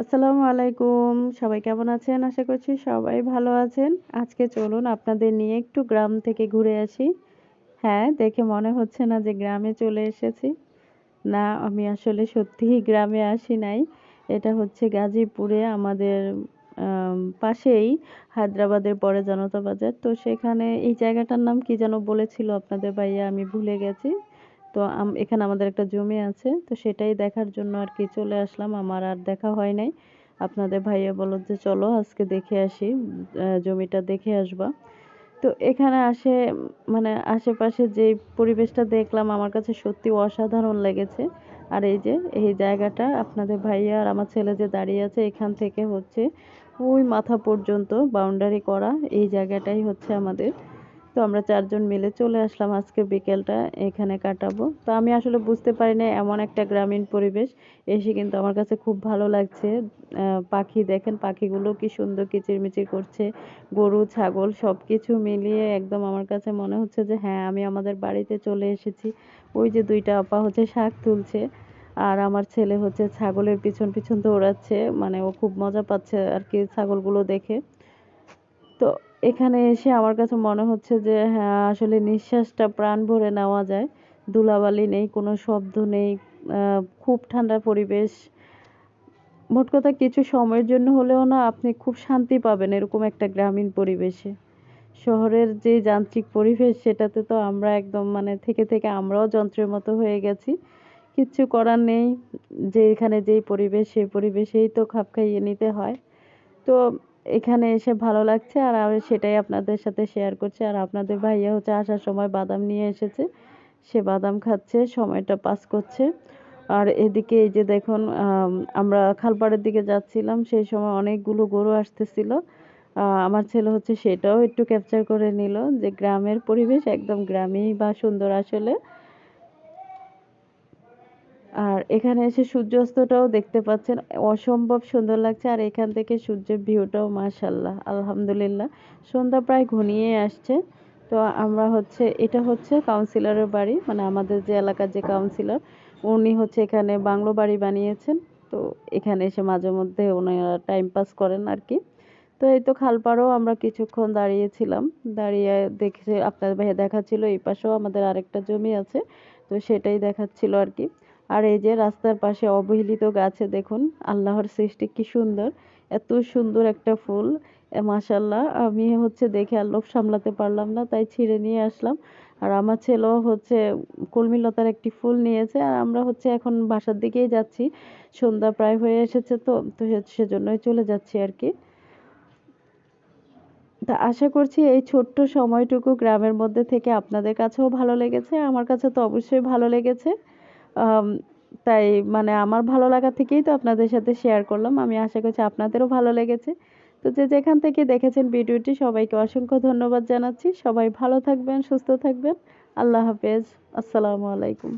আসসালামু আলাইকুম। সবাই কেমন আছেন? আশা করছি সবাই ভালো আছেন। আজকে চলুন আপনাদের নিয়ে একটু গ্রাম থেকে ঘুরে আসি। হ্যাঁ দেখে মনে হচ্ছে না যে গ্রামে চলে এসেছি। না, আমি আসলে সত্যিই গ্রামে আসি নাই। এটা হচ্ছে গাজীপুরে আমাদের পাশেই হায়দ্রাবাদের পরে জনতা বাজার। তো সেখানে এই জায়গাটার নাম কি যেন বলেছিল আপনাদের ভাইয়া? আমি ভুলে গেছি। তো এখানে আমাদের একটা জমি আছে, তো সেটাই দেখার জন্য আর কি চলে আসলাম। আমার আর দেখা হয় নাই। আপনাদের ভাইয়া বলো যে, চলো আজকে দেখে আসি জমিটা দেখে আসবা। তো এখানে আসে মানে আশেপাশে যে পরিবেশটা দেখলাম, আমার কাছে সত্যি অসাধারণ লেগেছে। আর এই যে, এই জায়গাটা আপনাদের ভাইয়া আর আমার ছেলে যে দাঁড়িয়ে আছে, এখান থেকে হচ্ছে ওই মাথা পর্যন্ত বাউন্ডারি করা, এই জায়গাটাই হচ্ছে আমাদের। তো আমরা চারজন মিলে চলে আসলাম আজকে বিকেলটা, এখানে কাটাবো। তো আমি আসলে বুঝতে পারি না এমন একটা গ্রামীণ পরিবেশ, এসে কিন্তু আমার কাছে খুব ভালো লাগছে। পাখি দেখেন, পাখিগুলো কি সুন্দর কিচিরমিচির করছে, গরু, ছাগল সব কিছু মিলিয়ে একদম আমার কাছে মনে হচ্ছে যে হ্যাঁ আমি আমাদের বাড়িতে চলে এসেছি। ওই যে দুইটা আপা হচ্ছে শাক তুলছে, আর আমার ছেলে হচ্ছে ছাগলের পিছন পিছন দৌড়াচ্ছে মানে ও খুব মজা পাচ্ছে আর কি ছাগলগুলো দেখে। তো এখানে এসে আমার কাছে মনে হচ্ছে যে হ্যাঁ আসলে নিঃশ্বাসটা প্রাণ ভরে নেওয়া যায়। ধুলাবালি নেই, কোনো শব্দ নেই খুব ঠান্ডা পরিবেশ। মোট কথা কিছু সময়ের জন্য হলেও না, আপনি খুব শান্তি পাবেন এরকম একটা গ্রামীণ পরিবেশে। শহরের যে যান্ত্রিক পরিবেশ, সেটাতে তো আমরা একদম মানে থেকে থেকে আমরাও যন্ত্রের মতো হয়ে গেছি। কিচ্ছু করার নেই, যে এখানে যেই পরিবেশ, সেই পরিবেশেই তো খাপ খাইয়ে নিতে হয়। তো এখানে এসে ভালো লাগছে আর আমি সেটাই আপনাদের সাথে শেয়ার করছি। আর আপনাদের ভাইয়া হচ্ছে আসার সময় বাদাম নিয়ে এসেছে। সে বাদাম খাচ্ছে, সময়টা পাস করছে। আর এদিকে এই যে দেখুন আমরা খালপাড়ের দিকে যাচ্ছিলাম, সেই সময় অনেকগুলো গরু আসতেছিল। আমার ছেলে হচ্ছে সেটাও একটু ক্যাপচার করে নিল যে গ্রামের পরিবেশ একদম গ্রামেই বা সুন্দর আসলে। আর এখানে এসে সূর্যাস্তটাও দেখতে পাচ্ছেন। অসম্ভব সুন্দর লাগছে। আর এখান থেকে সূর্যের ভিউটাও মাশাল্লাহ আলহামদুলিল্লাহ। সন্ধ্যা প্রায় ঘনিয়ে আসছে। তো আমরা হচ্ছে, এটা হচ্ছে কাউন্সিলরের বাড়ি মানে আমাদের যে এলাকার যে কাউন্সিলর উনি হচ্ছে এখানে বাংলো বাড়ি বানিয়েছেন। তো এখানে এসে মাঝে মধ্যে ওনারা টাইম পাস করেন আর কি তো এই তো খালপাড়ও আমরা কিছুক্ষণ দাঁড়িয়েছিলাম। দাঁড়িয়ে দেখে আপনার ভাইয়া দেখাচ্ছিল, এই পাশেও আমাদের আরেকটা জমি আছে। তো সেটাই দেখাচ্ছিল আর কি আর এই যে রাস্তার পাশে অবহেলিত গাছে দেখুন, আল্লাহর সৃষ্টি কি সুন্দর, এত সুন্দর একটা ফুল মাসাল্লাহ আমি হচ্ছে দেখে আর লোভ সামলাতে পারলাম না, তাই ছিঁড়ে নিয়ে আসলাম। আর আমার ছেলেও হচ্ছে কলমিলতার একটি ফুল নিয়েছে, আর আমরা হচ্ছে এখন বাসার দিকেই যাচ্ছি, সন্ধ্যা প্রায় হয়ে এসেছে তো তো সেজন্যই চলে যাচ্ছি আর কি। তা আশা করছি এই ছোট্ট সময়টুকু গ্রামের মধ্যে থেকে আপনাদের কাছেও ভালো লেগেছে, আমার কাছে তো অবশ্যই ভালো লেগেছে। তাই মানে আমার ভালো লাগা থেকেই তো আপনাদের সাথে শেয়ার করলাম। আমি আশা করছি আপনাদেরও ভালো লেগেছে। তো যে যেখান থেকে দেখেছেন ভিডিওটি, সবাইকে অসংখ্য ধন্যবাদ জানাচ্ছি। সবাই ভালো থাকবেন, সুস্থ থাকবেন। আল্লাহ হাফেজ। আসসালামু আলাইকুম।